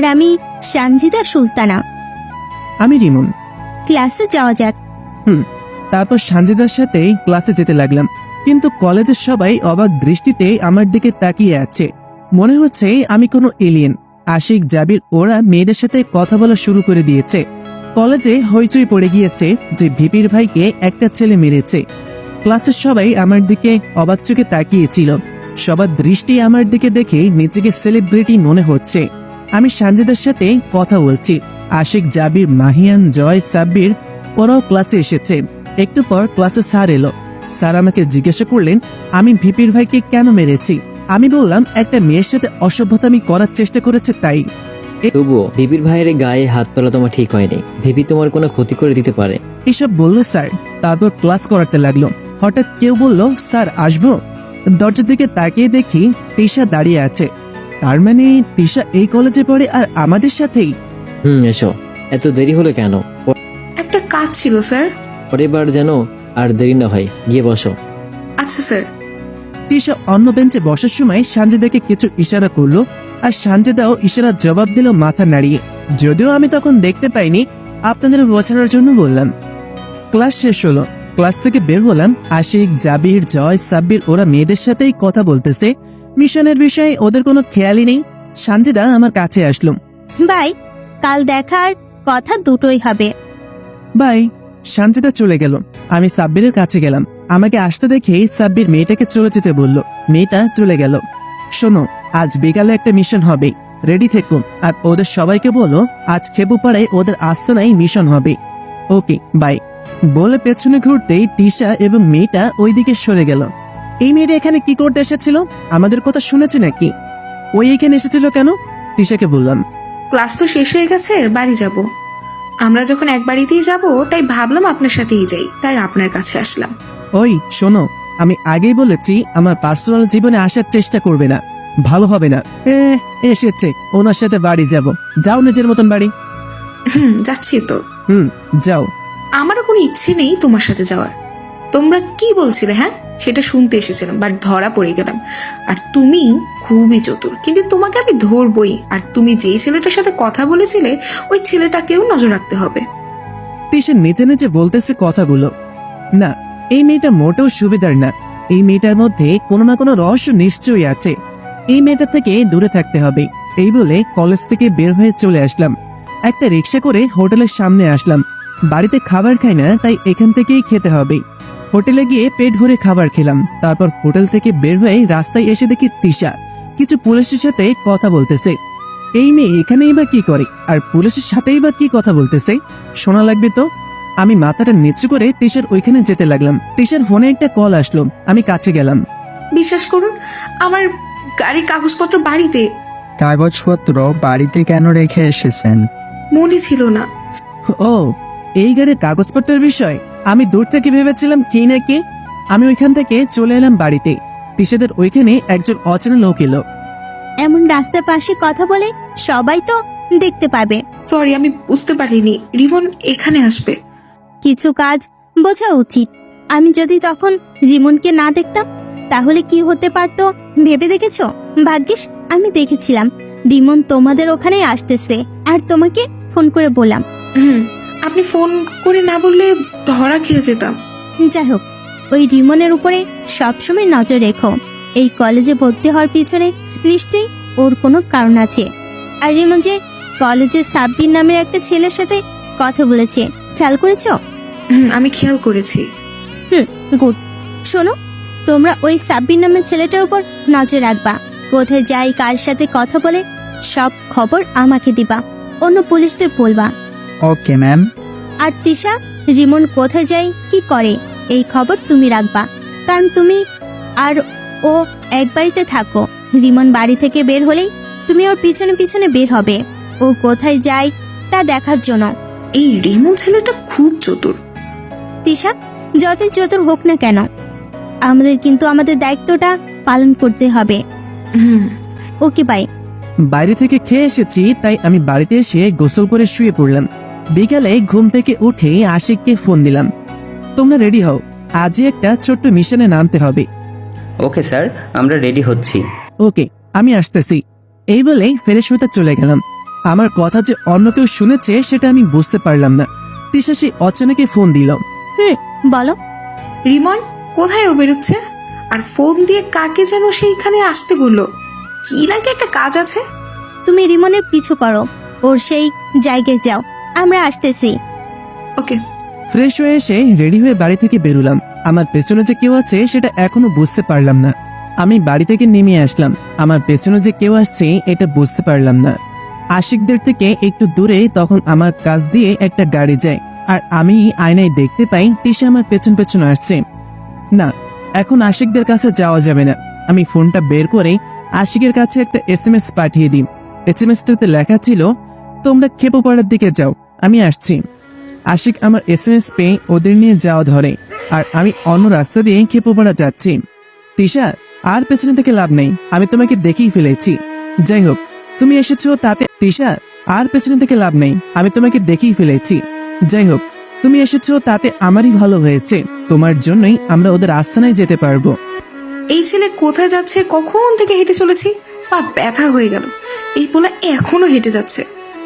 আর আমি সানজিদা সুলতানা। আমি রিমন। ক্লাসে যাওয়া যাক। হুম তারপর সানজিদার সাথে ক্লাসে যেতে লাগলাম। কিন্তু কলেজের সবাই অবাক দৃষ্টিতে আমার দিকে তাকিয়ে আছে। মনে হচ্ছে আমি কোনো এলিয়েন আশিক জাবির ওরা মেয়েদের সাথে কথা বলা শুরু করে দিয়েছে। কলেজে হইচই পড়ে গিয়েছে যে ভিপির ভাইকে একটা ছেলে মেরেছে। ক্লাসের সবাই আমার দিকে অবাক চোখে তাকিয়েছিল। সবার দৃষ্টি আমার দিকে দেখে নিজেকে সেলিব্রিটি মনে হচ্ছে। আমি সানজিদার সাথে কথা বলছি। আশিক জাবির মাহিয়ান জয় সাব্বির ওরাও ক্লাসে এসেছে। একটু পর ক্লাসে স্যার এলো। স্যার আমাকে জিজ্ঞাসা করলেন আমি ভিপির ভাইকে কেন মেরেছি? আমি বললাম একটা মেয়ের সাথে অসভ্যতামি করার চেষ্টা করেছে তাই। তবুও ভিপির ভাইয়ের গায়ে হাত তোলা তোমার ঠিক হয়নি। ভিপি তোমার কোনো ক্ষতি করে দিতে পারে। এসব বলল স্যার। তারপর ক্লাস করাতে লাগল। হঠাৎ কেউ বলল স্যার আসব? দরজার দিকে তাকিয়ে দেখি তিশা দাঁড়িয়ে আছে। তার মানে তিশা এই কলেজে পড়ে আর আমাদের সাথেই? হুম এসো। এত দেরি হলো কেন? একটা কাজ ছিল স্যার। পরের বার যেন আর দেরি না হয় গিয়ে বসো। আচ্ছা স্যার। তিশা অন্য বেঞ্চে বসার সময় সানজিদাকে কিছু ইশারা করল আর সানজিদাও ইশারার জবাব দিল মাথা নাড়িয়ে। যদিও আমি তখন দেখতে পাইনি আপনাদের বোঝানোর জন্য বললাম। ক্লাস শেষ হলো ক্লাস থেকে বের হলাম আশিক জাবির জয় সাব্বির ওরা মেয়েদের সাথেই কথা বলতেছে মিশনের বিষয়ে ওদের কোনো খেয়ালই নেই। সানজিদা আমার কাছে আসলো। বাই কাল দেখার কথা দুটোই হবে। বাই সানজিদা চলে গেল। আমি সাব্বিরের কাছে গেলাম। আমাকে আসতে দেখেই সাব্বির মেয়েটাকে চলে যেতে বলল। মেয়েটা চলে গেল। শোনো আজ বিকালে একটা মিশন হবে। রেডি থেকো। আর ওদের সবাইকে বলো আজ খেপুপাড়ায় ওদের আস্তনায় মিশন হবে। Okay bye. বলে পেছনে ঘুরতেই তিশা এবং মেয়েটা ওইদিকে সরে গেল। এই মেয়েটা এখানে কি করতে এসেছিল? আমাদের কথা শুনেছে নাকি? ওই এখানে এসেছিল কেন? তিশাকে বললাম। ক্লাস তো শেষ হয়ে গেছে বাড়ি যাব। আমরা যখন এক বাড়িতেই যাব তাই ভাবলাম আপনার সাথেই যাই তাই আপনার কাছে আসলাম। ওই শোনো আমি আগেই বলেছি আমার পার্সোনাল জীবনে আসার চেষ্টা করবে না। ভালো হবে না। এ এসেছে ওনার সাথে বাড়ি যাব। যাও নিজের মতন বাড়ি। হুম যাচ্ছি তো। হুম যাও। আমারও কোনো ইচ্ছে নেই তোমার সাথে যাওয়ার। তোমরা কি বলছিলে হ্যাঁ? সেটা শুনতে এসেছিলাম বাট ধরা পড়ে গেলাম। আর তুমি খুবই চতুর, কিন্তু তোমাকে আমি ধরবই। আর তুমি যেই ছেলেটার সাথে কথা বলেছিলে, ওই ছেলেটাকেও নজর রাখতে হবে। তিশা নিচে নেচে বলতেছে কথাগুলো। না, এই মেয়েটা মোটেও সুবিধার না। এই মেয়েটার মধ্যে কোনো না কোনো রহস্য নিশ্চয়ই আছে। এই মেয়েটা থেকে দূরে থাকতে হবে। এই বলে কলেজ থেকে বের হয়ে চলে আসলাম। একটা রিক্সা করে হোটেলের সামনে আসলাম। বাড়িতে খাবার খাই না, তাই এখান থেকেই খেতে হবে। হোটেলে গিয়ে পেট ভরে খাবার খেলাম। তারপর হোটেল থেকে বের হয়ে রাস্তায় এসে দেখি তিশা। কিছু পুলিশের সাথে কথা বলতেছে। এই মেয়ে এখানেই বা কি করে? আর পুলিশের সাথেই বা কি কথা বলতেছে? শোনা লাগবে তো? আমি মাথাটা নিচু করে তিশার ওইখানে যেতে লাগলাম। তিশার ফোনে একটা কল আসলো। আমি কাছে গেলাম। বিশ্বাস করুন আমার গাড়ির কাগজপত্র বাড়িতে। কাগজপত্র বাড়িতে কেন রেখে এসেছেন? মনে ছিল না। ও এই গাড়ির কাগজপত্রের বিষয়? আমি দূর থেকে ভেবেছিলাম কি না কি। আমি ওইখান থেকে চলে এলাম বাড়িতে। তিশাদের ওইখানে একজন অচেনা লোক এলো। এমন রাস্তার পাশে কথা বলে সবাই তো দেখতে পাবে। সরি আমি বুঝতে পারিনি। রিমন এখানে আসবে। কিছু কাজ বোঝা উচিত। আমি যদি তখন রিমনকে না দেখতাম তাহলে কি হতে পারতো ভেবে দেখেছ? ভাগ্যিস আমি দেখেছিলাম। রিমন তোমাদের ওখানে আসতেছে আর তোমাকে ফোন করে বললাম। হুম। আপনি ফোন করে না বললে ধরা খেয়ে যেতাম। যাই হোক ওই রিমনের উপরে সবসময় নজর রেখো। এই কলেজে ভর্তি হওয়ার পিছনে নিশ্চয়ই ওর কোনো কারণ আছে। আর রিমন যে কলেজে সাব্বির নামের একটা ছেলের সাথে কথা বলেছে খেয়াল করেছ? হুম আমি খেয়াল করেছি। হুম গুড। শোনো তোমরা ওই সাব্বির নামের ছেলেটার উপর নজর রাখবা। কোথায় যাই কার সাথে কথা বলে সব খবর আমাকে দিবা। অন্য পুলিশদের বলবা। ওকে ম্যাম আর তিশা রিমন কোথায় যায় কি করে? এই খবর তুমি রাখবা। কারণ তুমি আর ও এক বাড়িতে থাকো। রিমন বাড়ি থেকে বের হলেই তুমি ওর পিছনে পিছনে বের হবে। ও কোথায় যায় তা দেখার জন্য। এই রিমন ছেলেটা খুব চতুর। তিশা যতই চতুর হোক না কেন আমাদের কিন্তু আমাদের দায়িত্বটা পালন করতে হবে। হুম। ওকে বাই বাইরে থেকে খেয়ে এসেছি তাই আমি বাড়িতে এসে গোসল করে শুয়ে পড়লাম। বিকালে ঘুম থেকে উঠে আশিককে ফোন দিলাম। তোমরা রেডি হও আজই একটা ছোট্ট মিশনে নামতে হবে। ওকে স্যার আমরা রেডি হচ্ছি। ওকে আমি আসতেছি। এই বলে ফ্রেশ হতে চলে গেলাম। আমার কথা যে অন্য কেউ শুনেছে সেটা আমি বুঝতে পারলাম না। তিশা সেই অচানকে ফোন দিল। হুম বলো রিমন কোথায় ও বেরোচ্ছে? আর ফোন দিয়ে কাকে যেন সেইখানে আসতে বলল? কি নাকি একটা কাজ আছে? তুমি রিমনের পিছু করো ওর সেই জায়গায় যাও। আমরা আসতেছি। ওকে ফ্রেশ হয়ে এসে রেডি হয়ে বাড়ি থেকে বেরোলাম। আমার পেছনে যে কেউ আছে সেটা এখনও বুঝতে পারলাম না। আমি বাড়ি থেকে নেমে আসলাম। আমার পেছনে যে কেউ আসছে এটা বুঝতে পারলাম না। আশিকদের থেকে একটু দূরে তখন আমার কাছ দিয়ে একটা গাড়ি যায়। আর আমি আয়নায় দেখতে পাই তিশা আমার পেছন পেছন আসছে। না এখন আশিকদের কাছে যাওয়া যাবে না। আমি ফোনটা বের করে আশিকের কাছে একটা এস এম এস পাঠিয়ে দিই। এসএমএসটাতে লেখা ছিল তোমরা খেপোপাড়ার দিকে যাও, আমি আসছি। আশিক আমার এসএমএস পেয়ে ওদের নিয়ে যাওয়া ধরে, আর আমি অন্য রাস্তা দিয়ে খেপোপাড়া যাচ্ছি। তিশা, আর পেছনে থেকে লাভ নেই, আমি তোমাকে দেখেই ফেলেছি। যাই হোক, তুমি এসেছ তাতে, তিশা, আর পেছনে থেকে লাভ নেই, আমি তোমাকে দেখেই ফেলেছি। যাই হোক, তুমি এসেছ তাতে আমারই ভালো হয়েছে, তোমার জন্যই আমরা ওদের আস্তানায় যেতে পারব। এই ছেলে কোথায় যাচ্ছে, কখন থেকে হেঁটে চলেছি? পা ব্যথা হয়ে গেল। এই পোলা এখনও হেঁটে যাচ্ছে।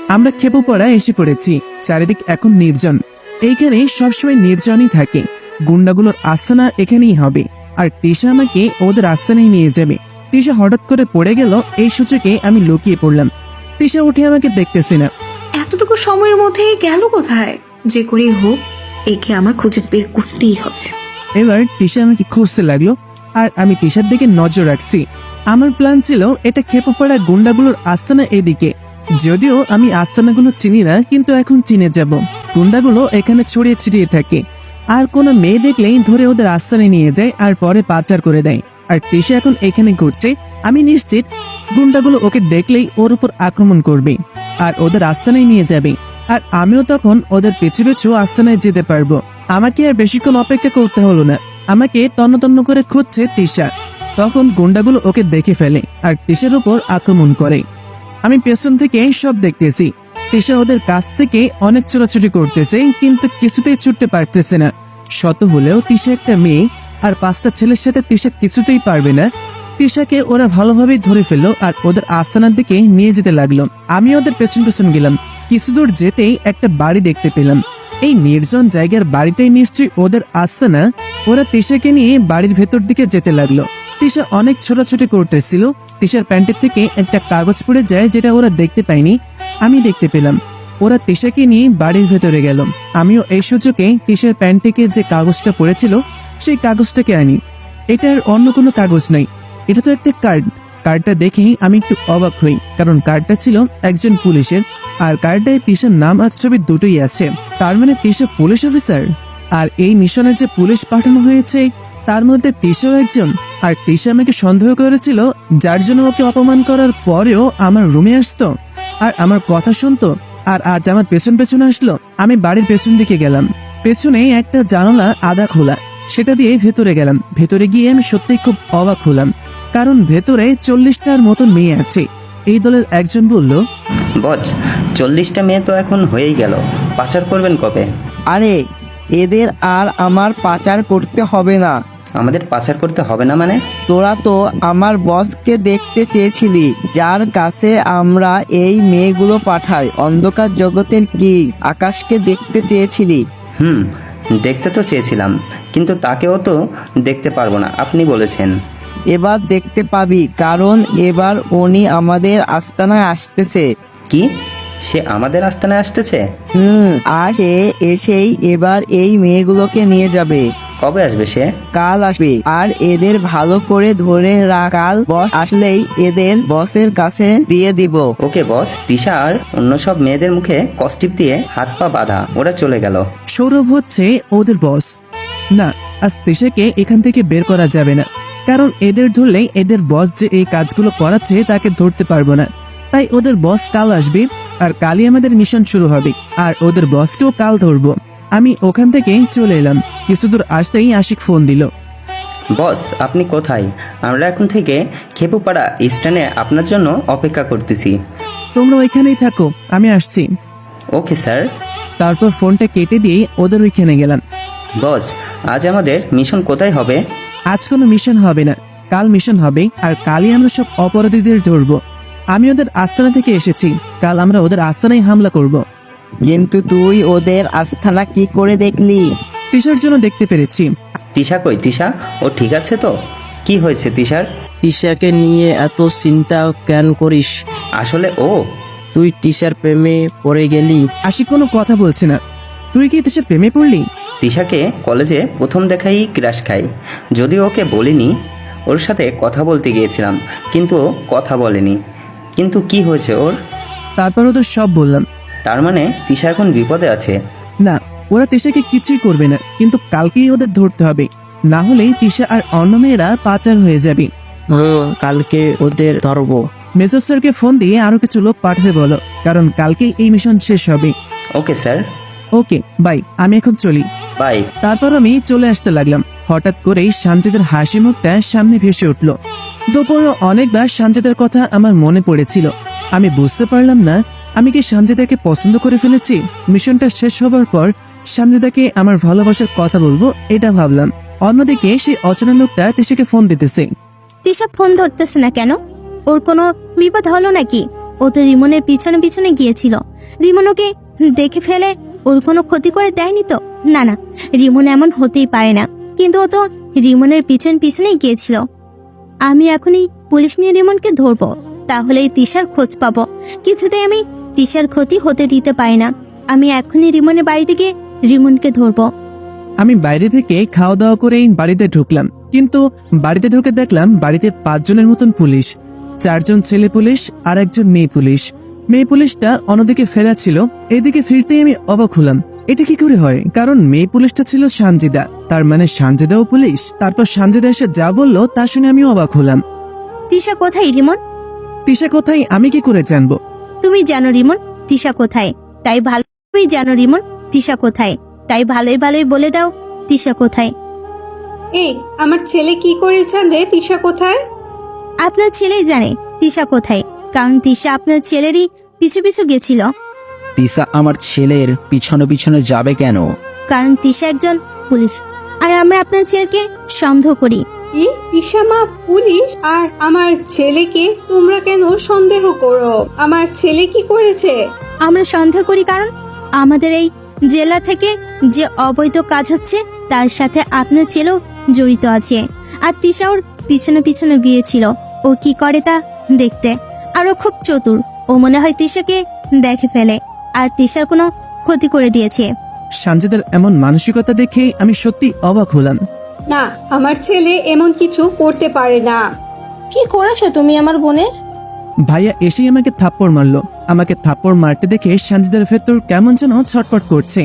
আমরা খেপোপাড়া এসে পড়েছি চারিদিক এখন নির্জন। এইখানে সবসময় নির্জনই থাকে। গুন্ডাগুলোর আস্তানা এখানেই হবে। আর তিশা আমাকে ওদের আস্তানায় নিয়ে যাবে। তিশা হঠাৎ করে পড়ে গেল এই সূচকে আমি লুকিয়ে পড়লাম। তিশা উঠে আমাকে দেখতেছে না। এতটুকু সময়ের মধ্যে গেল কোথায়? যে করেই হোক একে আমার খুঁজে বের করতেই হবে। এবার তিশা আমাকে খুঁজতে লাগল আর আমি তিশার দিকে নজর রাখছি। আমার প্ল্যান ছিল এটা খেপো পড়া গুন্ডাগুলোর আস্তানা এদিকে। যদিও আমি আস্তানাগুলো চিনি না, কিন্তু এখন চিনে যাব। গুন্ডাগুলো এখানে ছড়িয়ে ছিটিয়ে থাকে। আর কোনো মেয়ে দেখলেই ধরে ওদের আস্তানে নিয়ে যায় আর পরে পাচার করে দেয়। আর তিশা এখন এখানে ঘুরছে। আমি নিশ্চিত গুন্ডাগুলো ওকে দেখলেই ওর উপর আক্রমণ করবে আর ওদের আস্তানায় নিয়ে যাবে। আর আমিও তখন ওদের পিছু পিছু আস্তানায় যেতে পারব। আমাকে আর বেশিক্ষণ অপেক্ষা করতে হলো না। আমাকে তন্ন তন্ন করে খুঁজছে তিশা। তখন গুন্ডাগুলো ওকে দেখে ফেলে আর তিশার উপর আক্রমণ করে। আমি পেছন থেকে সব দেখতেছি। তিশা ওদের কাছ থেকে অনেক ছোটাছুটি করতেছে, কিন্তু কিছুতেই ছুটতে পারতেছে না। শত হলেও তিশা একটা মেয়ে, আর পাঁচটা ছেলের সাথে তিশা কিছুতেই পারবে না। তিশাকে ওরা ভালোভাবেই ধরে ফেলল আর ওদের আস্তানার দিকে নিয়ে যেতে লাগল। আমি ওদের পেছন পেছন গেলাম। কিছু দূর যেতেই একটা বাড়ি দেখতে পেলাম। এই নির্জন জায়গার বাড়িতেই নিশ্চয়ই ওদের আস্তানা। ওরা তিশাকে নিয়ে বাড়ির ভেতর দিকে যেতে লাগল। তিশা অনেক ছোটাছুটি করতেছিল তিশার প্যান্টের থেকে একটা কাগজ পড়ে যায় যেটা ওরা দেখতে পায়নি। আমি দেখতে পেলাম। ওরা তিশাকে নিয়ে বাড়ির ভেতরে গেল। আমিও এই সুযোগে তিশার প্যান্ট থেকে যে কাগজটা পড়েছিল, সেই কাগজটাকে আনি। এটা আর অন্য কোনো কাগজ নাই এটা তো একটা কার্ড। কার্ডটা দেখেই আমি একটু অবাক হই, কারণ কার্ডটা ছিল একজন পুলিশের, আর কার্ডটায় তিশার নাম আর ছবি দুটোই আছে। তার মানে তিশা পুলিশ অফিসার? আর এই মিশনে যে পুলিশ পাঠানো হয়েছে তার মধ্যে তিশাও একজন আর তিশা আমাকে সন্দেহ করেছিল যার জন্য ওকে অপমান করার পরেও আমার রুমে আসতো। আর আমার কথা শুনতো আর আজ আমার পেছন পেছন আসলো আমি বাড়ির পেছন দিকে গেলাম। পেছনে একটা জানালা আদা খোলা সেটা দিয়ে ভেতরে গেলাম। ভেতরে গিয়ে আমি সত্যিই খুব অবাক হলাম কারণ ভেতরে চল্লিশটার মতো মেয়ে আছে। এই দলের একজন বলল বচ চল্লিশটা মেয়ে তো এখন হয়েই গেল পাচার করবেন কবে? আরে এদের আর আমার পাচার করতে হবে না। আমাদের পাচার করতে হবে না মানে? তোরা তো আমার বসকে দেখতে চেয়েছিলি যার কাছে আমরা এই মেয়েগুলো পাঠাই অন্ধকার জগতের কি আকাশকে দেখতে চেয়েছিলি? হুম দেখতে তো চেয়েছিলাম কিন্তু তাকেও তো দেখতে পারব না আপনি বলেছেন। এবার দেখতে পাবি কারণ এবার উনি আমাদের আস্তানায় আসতেছে। কি? সে আমাদের আস্তানায় আসতেছে? হুম আর সে এসেই এবার এই মেয়েগুলোকে নিয়ে যাবে। কবে আসবে সে? কাল আসবে। আর এদের ভালো করে ধরে রাখাল বস আসলেই এদের বসের কাছে দিয়ে দিব। ওকে বস তিশা আর অন্য সব মেয়েদের মুখে কস্টিপ দিয়ে হাত পা বাঁধা ওরা চলে গেল। সৌরভ হচ্ছে ওদের বস। না আজ তিশাকে এখান থেকে বের করা যাবে না। কারণ এদের ধরলে এদের বস যে এই কাজগুলো করাচ্ছে তাকে ধরতে পারব না। তাই ওদের বস কাল আসবে আর কালই আমাদের মিশন শুরু হবে আর ওদের বসকেও কাল ধরবো। আমি ওখান থেকে চলে এলাম। কিছু দূর আসতেই আশিক ফোন দিল। বস আপনি কোথায়? আমরা এখন থেকে খেপুপাড়া স্ট্যান্ডে আপনার জন্য অপেক্ষা করতেছি। তোমরা ওইখানেই থাকো আমি আসছি। Okay sir. তারপর ফোনটা কেটে দিয়ে ওদের ওইখানে গেলাম। বস আজ আমাদের মিশন কোথায় হবে? আজ কোনো মিশন হবে না। কাল মিশন হবে আর কালই আমরা সব অপরাধীদের ধরবো। আমি ওদের আস্তানা থেকে এসেছি। কাল আমরা ওদের আস্তানায় হামলা করব। কিন্তু তুই ওদের আস্থানা কি করে দেখলি? তিশার জন্য দেখতে পেরেছি। তিশা কই? তিশা? ও ঠিক আছে তো? কি হয়েছে তিশার? তিশাকে নিয়ে এত চিন্তা কেন করিস? আসলে ও? তুই টিশার প্রেমে পড়ে গেলি। আশিক কোনো কথা বলছে না। তুই কি তিশার প্রেমে পড়লি? তিশাকে কলেজে প্রথম দেখাই ক্রাশ খাই। যদিও ওকে বলিনি ওর সাথে কথা বলতে গিয়েছিলাম কিন্তু ও কথা বলেনি। কিন্তু কি হয়েছে ওর? তারপর ওদের সব বললাম। তার মানে তিশা এখন বিপদে আছে। না ওরা তিশাকে কিছুই করবে না কিন্তু কালকেই ওদের ধরতে হবে। না হলেই তিশা আর অন্য মেয়েরা পাচার হয়ে যাবে। হুম কালকে ওদের ধরবো। মেজর স্যারকে ফোন দিয়ে আরও কিছু লোক পাঠাতে বলো কারণ কালকেই এই মিশন শেষ হবে। Okay sir. ওকে বাই আমি এখন চলি। বাই। তারপর আমি চলে আসতে লাগলাম। হঠাৎ করেই সানজিদের হাসি মুখটা সামনে ভেসে উঠল। দুপুরে অনেকবার সানজিদের কথা আমার মনে পড়েছিল। আমি বুঝতে পারলাম না আমি কি সানজিদাকে পছন্দ করে ফেলেছি? মিশনটা শেষ হবার পর সানজিদাকে আমার ভালোবাসার কথা বলব, এটা ভাবলাম। অন্যদিকে সেই অচেনা লোকটা তিশাকে ফোন দিতেছে। তিশা ফোন ধরতেছে না কেন? ওর কোনো বিপদ হলো নাকি? ও তো রিমনের পিছনে পিছনে গিয়েছিল। রিমন ওকে দেখে ফেলে ওর কোনো ক্ষতি করে দেয়নি তো? না না, রিমন এমন হতেই পারে না। কিন্তু ও তো রিমনের পিছন পিছনেই গিয়েছিল। আমি এখনই পুলিশ নিয়ে রিমনকে ধরবো। তাহলেই তিশার খোঁজ পাবো। কিছুতেই আমি তিশার ক্ষতি হতে দিতে পারি না। আমি এখনই রিমনের বাড়ি থেকে রিমনকে ধরব। আমি বাইরে থেকে খাওয়া দাওয়া করেই বাড়িতে ঢুকলাম। কিন্তু বাড়িতে ঢুকে দেখলাম বাড়িতে পাঁচজনের মতন পুলিশ। চারজন ছেলে পুলিশ আর একজন মেয়ে পুলিশ। মেয়ে পুলিশটা অন্যদিকে ফেরা ছিল। এদিকে ফিরতেই আমি অবাক হলাম। এটা কি করে হয়? কারণ মেয়ে পুলিশটা ছিল সানজিদা। তার মানে সানজিদাও পুলিশ। তারপর সানজিদা এসে যা বলল তা শুনে আমি অবাক হলাম। তিশা কোথায় রিমন? তিশা কোথায়? আমি কি করে জানব? তুমি জানো রিমন তিশা কোথায়? তাই ভালো তুমি জানো রিমন তিশা কোথায়? তাই ভালোই ভালোই বলে দাও তিশা কোথায়? এই আমার ছেলে কি করে জানবে তিশা কোথায়? আপনার ছেলেই জানে তিশা কোথায় কারণ তিশা আপনার ছেলেরই পিছু পিছু গেছিল। তিসা আমার ছেলের পিছনে পিছনে যাবে কেন? কারণ তিশা একজন পুলিশ। আর আমরা আপনার ছেলেকে সন্দেহ করি। কি তিশা মা পুলিশ? আর আমার ছেলেকে তোমরা কেন সন্দেহ করো? আমার ছেলে কি করেছে? আমরা সন্দেহ করি কারণ আমাদের এই জেলা থেকে যে অবৈধ কাজ হচ্ছে তার সাথে আপনার ছেলেও জড়িত আছে। আর তিশা ওর পিছনে পিছনে গিয়েছিল। ও কি করে তা দেখতে? আর ও খুব চতুর। ও মনে হয় তিশাকে দেখে ফেলে। আর তিশার কোনো ক্ষতি করে দিয়েছে। সানজিদার এমন মানসিকতা দেখে আমি সত্যি অবাক হলাম। না আমার ছেলে এমন কিছু করতে পারে না। কি করেছ তুমি আমার বোনের? ভাইয়া এসেই আমাকে থাপ্পড় মারলো। আমাকে থাপ্পড় মারতে দেখে সানজিদার ভেতর কেমন যেন ছটপট করছে।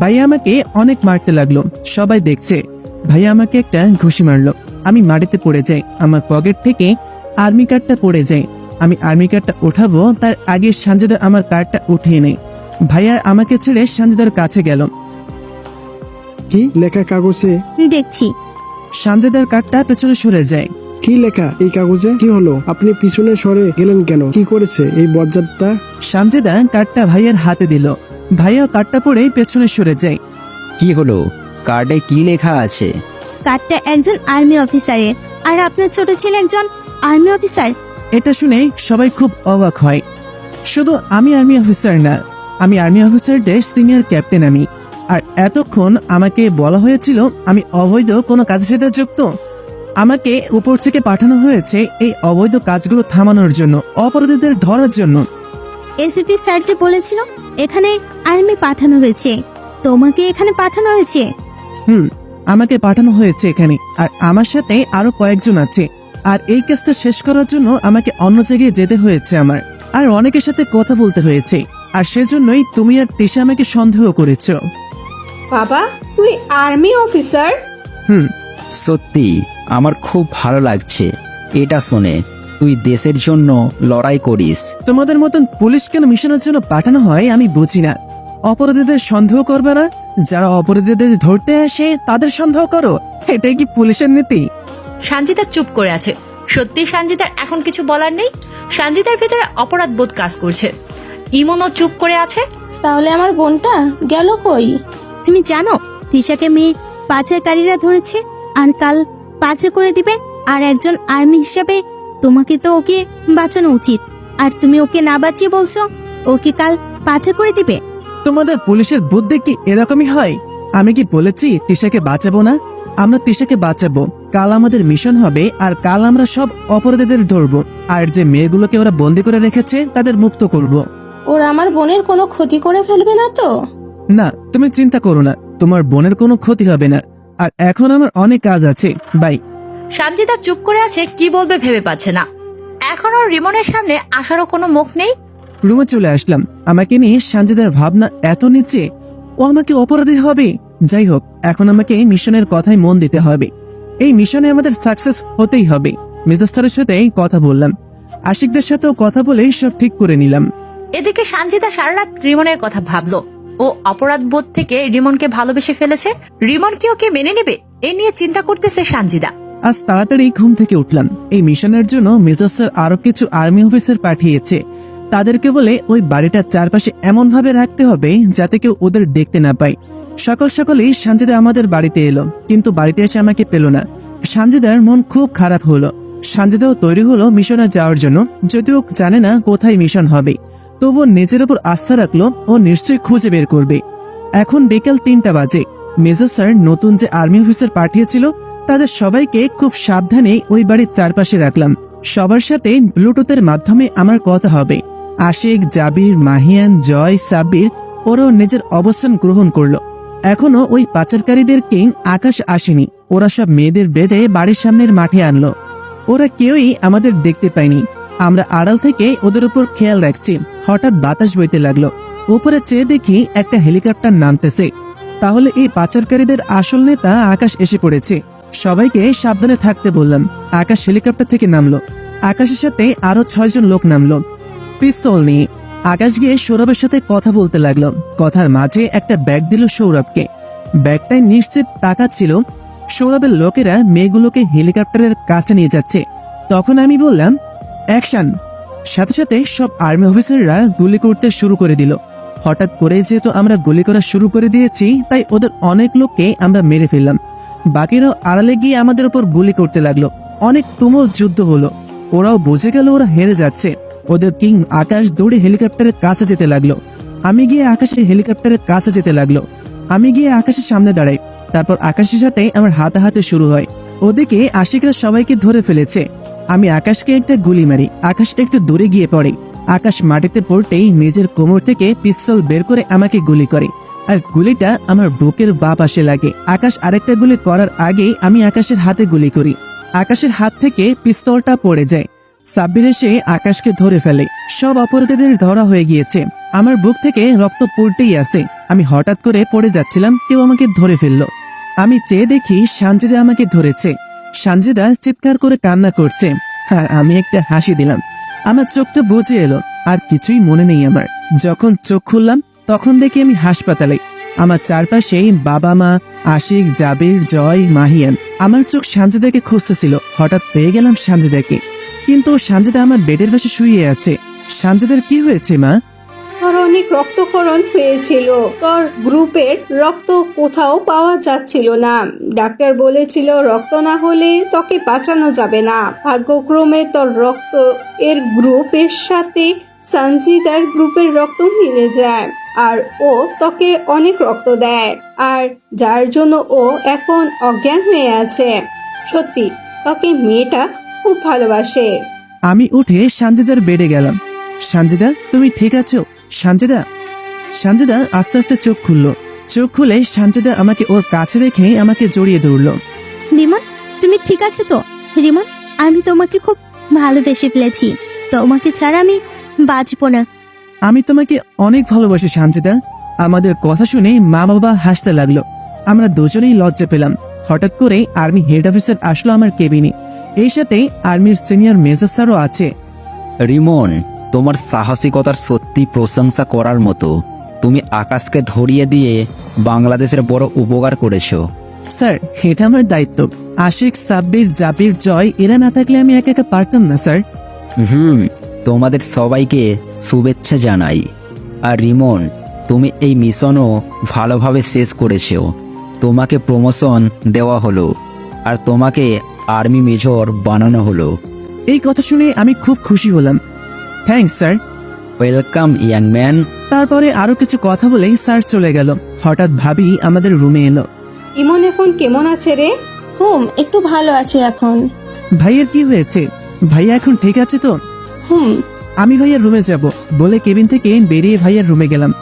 ভাইয়া আমাকে অনেক মারতে লাগল সবাই দেখছে। ভাইয়া আমাকে একটা ঘুষি মারলো। আমি মাটিতে পড়ে যাই আমার পকেট থেকে আর্মি কার্ডটা পড়ে যায়। আমি আর্মি কার্ডটা উঠাবো তার আগে সানজিদা আমার কার্ডটা উঠিয়ে নেই ভাইয়া আমাকে ছেড়ে সানজিদার কাছে গেল। কি লেখা কাগজে? দেখছি। সানজিদার কার্ডটা পেছনে সরে যায়। কি লেখা এই কাগজে? কি হলো? আপনি পিছনে সরে গেলেন কেন? কি করেছে এই বজ্জাতটা? সানজিদা কার্ডটা ভাইয়ের হাতে দিল। ভাইয়া কার্ডটা পড়ে পেছনে সরে যায়। কি হলো? কার্ডে কি লেখা আছে? কার্ডটা একজন আর্মি অফিসারের। আর আপনার ছোট ছেলে একজন আর্মি অফিসার। এটা শুনে সবাই খুব অবাক হয়। শুধু আমি আর্মি অফিসার না আমি আর্মি অফিসারদের সিনিয়র ক্যাপ্টেন আমি। আর এতক্ষণ আমাকে বলা হয়েছিল আমি অবৈধ কোনো কাজের সাথে যুক্ত। আমাকে উপর থেকে পাঠানো হয়েছে এই অবৈধ কাজগুলো থামানোর জন্য অপরাধীদের ধরার জন্য। এসিপি স্যার যে বলেছিল এখানে আর্মি পাঠানো হয়েছে। তোমাকে এখানে পাঠানো হয়েছে? হুম আমাকে পাঠানো হয়েছে এখানে আর আমার সাথে আরও কয়েকজন আছে। আর এই কেসটা শেষ করার জন্য আমাকে অন্য জায়গায় যেতে হয়েছে আমার। আর অনেকের সাথে কথা বলতে হয়েছে আর সেজন্যই তুমি আর তিশা আমাকে সন্দেহ করেছ। বাবা তুই আর্মি অফিসার? হুম সত্যি আমার খুব ভালো লাগছে। এটা শুনে তুই দেশের জন্য লড়াই করিস। তোমাদের মতন পুলিশ কেন মিশনের জন্য পাঠানো হয় আমি বুঝি না। অপরাধীদের সন্দেহ করবে না যারা অপরাধীদের ধরতে আসে তাদের সন্দেহ করো। এটাই কি পুলিশের নীতি? সানজিদা চুপ করে আছে। সত্যি সানজিদার এখন কিছু বলার নেই? সানজিদার ভেতরে অপরাধ বোধ কাজ করছে। ইমনও চুপ করে আছে? তাহলে আমার বোনটা গেল কই? তুমি জানো তিশাকে মেয়ে পাচারকারীরা ধরেছে। আর কাল পাচার করে দিবে আর একজন আর্মি হিসাবে তোমাকে তো ওকে বাঁচানো উচিত। আর তুমি ওকে না বাঁচিয়ে বলছো ওকে কাল পাচার করে দিবে? তোমাদের পুলিশের বুদ্ধি কি এরকমই হয়? আমি কি বলেছি তিশাকে বাঁচাবো না? আমরা তিশাকে বাঁচাবো। কাল আমাদের মিশন হবে আর কাল আমরা সব অপরাধীদের ধরবো। আর যে মেয়েগুলোকে ওরা বন্দি করে রেখেছে তাদের মুক্ত করব। ওরা আমার বোনের কোনো ক্ষতি করে ফেলবে না তো? না তুমি চিন্তা করো না তোমার বোনের কোনো ক্ষতি হবে না। আর এখন আমার অনেক কাজ আছে বাই। সঞ্জিতা চুপ করে আছে কি বলবে ভেবে পাচ্ছে না। এখন রিমনের সামনে আসারও কোনো মুখ নেই? রুমে চলে আসলাম। আমাকে নিয়ে সানজিদার ভাবনা এত নিচে ও আমাকে অপরাধী হবে। যাই হোক এখন আমাকে এই মিশনের কথায় মন দিতে হবে। এই মিশনে আমাদের সাকসেস হতেই হবে। মিজাস্তারের সাথে কথা বললাম। আশিকদের সাথেও কথা বলে সব ঠিক করে নিলাম। এদিকে সঞ্জিতা সারা রাত রিমনের কথা ভাবলো। ও অপরাধ বোধ থেকে রিমনকে ভালোবেসে ফেলেছে? রিমন কি ওকে মেনে নেবে? এ নিয়ে চিন্তা করতেছে সানজিদা। আজ তাড়াতাড়ি ঘুম থেকে উঠলাম। এই মিশনের জন্য মেজর স্যার আরও কিছু আর্মি অফিসার পাঠিয়েছে। তাদেরকে বলে ওই বাড়িটার চারপাশে এমন ভাবে রাখতে হবে যাতে কেউ ওদের দেখতে না পায়। সকাল সকালেই সানজিদা আমাদের বাড়িতে এলো, কিন্তু বাড়িতে এসে আমাকে পেল না। সানজিদার মন খুব খারাপ হলো। সানজিদাও তৈরি হলো মিশনে যাওয়ার জন্য, যদিও জানে না কোথায় মিশন হবে। তবুও নিজের উপর আস্থা রাখল ও নিশ্চয়ই খুঁজে বের করবে। এখন বিকেল তিনটা বাজে। মেজর স্যার নতুন যে আর্মি অফিসার পাঠিয়েছিল, তাদের সবাইকে খুব সাবধানে ওই বাড়ির চারপাশে রাখলাম। সবার সাথে ব্লুটুথের মাধ্যমে আমার কথা হবে। আশিক, জাবির, মাহিয়ান, জয়, সাব্বির, ওরাও নিজের অবস্থান গ্রহণ করল। এখনও ওই পাচারকারীদের কিং আকাশ আসেনি। ওরা সব মেয়েদের বেঁধে বাড়ির সামনের মাঠে আনলো। ওরা কেউই আমাদের দেখতে পায়নি। আমরা আড়াল থেকে ওদের উপর খেয়াল রাখছি। হঠাৎ বাতাস বইতে লাগল। উপরে চেয়ে দেখি একটা হেলিকপ্টার নামতেছে। তাহলে এই পাচারকারীদের আসল নেতা আকাশ এসে পড়েছে। সবাইকে সাবধানে থাকতে বললাম। আকাশ হেলিকপ্টার থেকে নামলো। আকাশের সাথে আরও ছয়জন লোক নামলো। পিস্তল নিয়ে। আকাশ গিয়ে সৌরভের সাথে কথা বলতে লাগল। কথার মাঝে একটা ব্যাগ দিল সৌরভকে। ব্যাগটায় নিশ্চিত টাকা ছিল। সৌরভের লোকেরা মেয়েগুলোকে হেলিকপ্টারের কাছে নিয়ে যাচ্ছে। তখন আমি বললাম অ্যাকশন। সাথে সাথে সব আর্মি অফিসাররা গুলি করতে শুরু করে দিল। হঠাৎ করে যেহেতু আমরা গুলি করা শুরু করে দিয়েছি, তাই ওদের অনেক লোককে আমরা মেরে ফেললাম। বাকিরাও আড়ালে গিয়ে আমাদের উপর গুলি করতে লাগল। অনেক তুমুল যুদ্ধ হলো। ওরাও বুঝে গেল ওরা হেরে যাচ্ছে। ওদের কিং আকাশ দৌড়ে হেলিকপ্টারের কাছে যেতে লাগল। আমি গিয়ে আকাশে হেলিকপ্টারের কাছে যেতে লাগল। আমি গিয়ে আকাশের সামনে দাঁড়াই। তারপর আকাশের সাথে আমার হাতাহাতে শুরু হয়। ওদিকে আশিকরা সবাইকে ধরে ফেলেছে। আমি আকাশকে একটা গুলি মারি। আকাশ একটু দূরে গিয়ে পড়ে। আকাশ মাটিতে পড়তেই নিজের কোমর থেকে পিস্তল বের করে আমাকে গুলি করে। আর গুলিটা আমার বুকের বা পাশে লাগে। আকাশ আরেকটা গুলি করার আগেই আমি আকাশের হাতে গুলি করি। আকাশের হাত থেকে পিস্তলটা পড়ে যায়। সাব্বির এসে আকাশকে ধরে ফেলে। সব অপরাধীদের ধরা হয়ে গিয়েছে। আমার বুক থেকে রক্ত পড়তেই আছে। আমি হঠাৎ করে পড়ে যাচ্ছিলাম, কেউ আমাকে ধরে ফেলল। আমি চেয়ে দেখি সানজিদা আমাকে ধরেছে। সানজিদা চিৎকার করে কান্না করছে। আর আমি একটা হাসি দিলাম। আমার চোখটা বুঝে এলো, আর কিছুই মনে নেই আমার। যখন চোখ খুললাম, তখন দেখি আমি হাসপাতালে। আমার চারপাশে বাবা মা আশিক, জাবির, জয়, মাহিয়ান। আমার চোখ সানজিদাকে খুঁজতেছিল। হঠাৎ পেয়ে গেলাম সানজিদাকে। কিন্তু সানজিদা আমার বেডের পাশে শুয়ে আছে। সানজিদার কি হয়েছে, মা? তোর অনেক রক্তক্ষরণ হয়েছিল। তোর গ্রুপের রক্ত কোথাও পাওয়া যাচ্ছিল না। ডাক্তার বলেছিল রক্ত না হলে তোকে বাঁচানো যাবে না। ভাগ্যক্রমে তোর রক্ত এর গ্রুপের সাথে সঞ্জিতার গ্রুপের রক্ত মিলে যায় আর ও তোকে অনেক রক্ত দেয় আর যার জন্য ও এখন অজ্ঞান হয়ে আছে। সত্যি, তোকে মেয়েটা খুব ভালোবাসে। আমি উঠে সানজিদার বেডে গেলাম। সানজিদা, তুমি ঠিক আছো? সানজিদা সানজিদা আস্তে আস্তে চোখ খুললো। চোখ খুলে সানজিদা আমাকে ওর কাছে দেখে আমাকে জড়িয়ে ধরলো। রিমন তুমি ঠিক আছো তো? রিমন আমি তোমাকে খুব ভালোবেসে ফেলেছি। তোমাকে ছাড়া আমি বাঁচবো না। আমি তোমাকে অনেক ভালোবাসি সানজিদা। আমাদের কথা শুনে মা বাবা হাসতে লাগল। আমরা দুজনেই লজ্জা পেলাম। হঠাৎ করে আর্মি হেড অফিসার আসলো আমার কেবিনে। এই সাথে আর্মির সিনিয়র মেজর স্যারও আছে। রিমন তোমার সাহসিকতার সত্যি প্রশংসা করার মতো। তুমি আকাশকে ধরিয়ে দিয়ে বাংলাদেশের বড় উপকার করেছ। স্যার এটা আমার দায়িত্ব। আশিক সাব্বির জাবির জয় এরা না থাকলে আমি একা একা পারতাম না স্যার। হুম তোমাদের সবাইকে শুভেচ্ছা জানাই। আর রিমন তুমি এই মিশনও ভালোভাবে শেষ করেছ। তোমাকে প্রমোশন দেওয়া হলো আর তোমাকে আর্মি মেজর বানানো হলো। এই কথা শুনে আমি খুব খুশি হলাম। Thanks sir welcome young man তারপরে আরও কিছু কথা বলেই স্যার চলে গেল। হঠাৎ ভাবি আমাদের রুমে এলো। ইমন এখন কেমন আছে রে? হুম একটু ভালো আছে এখন। ভাইয়ের কি হয়েছে? ভাইয়া এখন ঠিক আছে তো? হুম। আমি ভাইয়ার রুমে যাব বলে কেবিন থেকে বেরিয়ে ভাইয়ার রুমে গেলাম।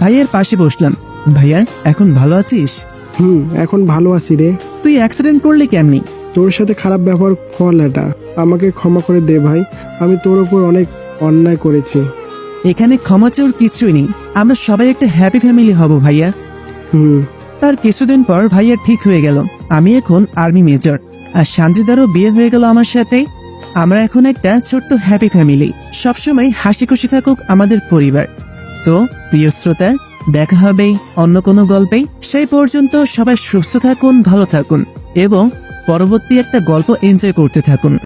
ভাইয়ের পাশে বসলাম। ভাইয়া এখন ভালো আছিস? হুম এখন ভালো আছি রে। তুই অ্যাক্সিডেন্ট করলি কেমনি? তোর সাথে খারাপ ব্যবহার ফল এটা আমাকে ক্ষমা করে দে ভাই। আমি তোর উপর অনেক অন্যায় করেছি। এখানে ক্ষমা চেয়ে ওর কিছুই নেই। আমরা সবাই একটা হ্যাপি ফ্যামিলি হব ভাইয়া। হুম। তার কিছুদিন পর ভাইয়া ঠিক হয়ে গেল। আমি এখন আর্মি মেজর আর সানজিদারও বিয়ে হয়ে গেল আমার সাথে। আমরা এখন একটা ছোট্ট হ্যাপি ফ্যামিলি সবসময় হাসি খুশি থাকুক আমাদের পরিবার। তো প্রিয় শ্রোতা দেখা হবে অন্য কোনো গল্পে। সেই পর্যন্ত সবাই সুস্থ থাকুন ভালো থাকুন। এবং পরবর্তী একটা গল্প এনজয় করতে থাকুন।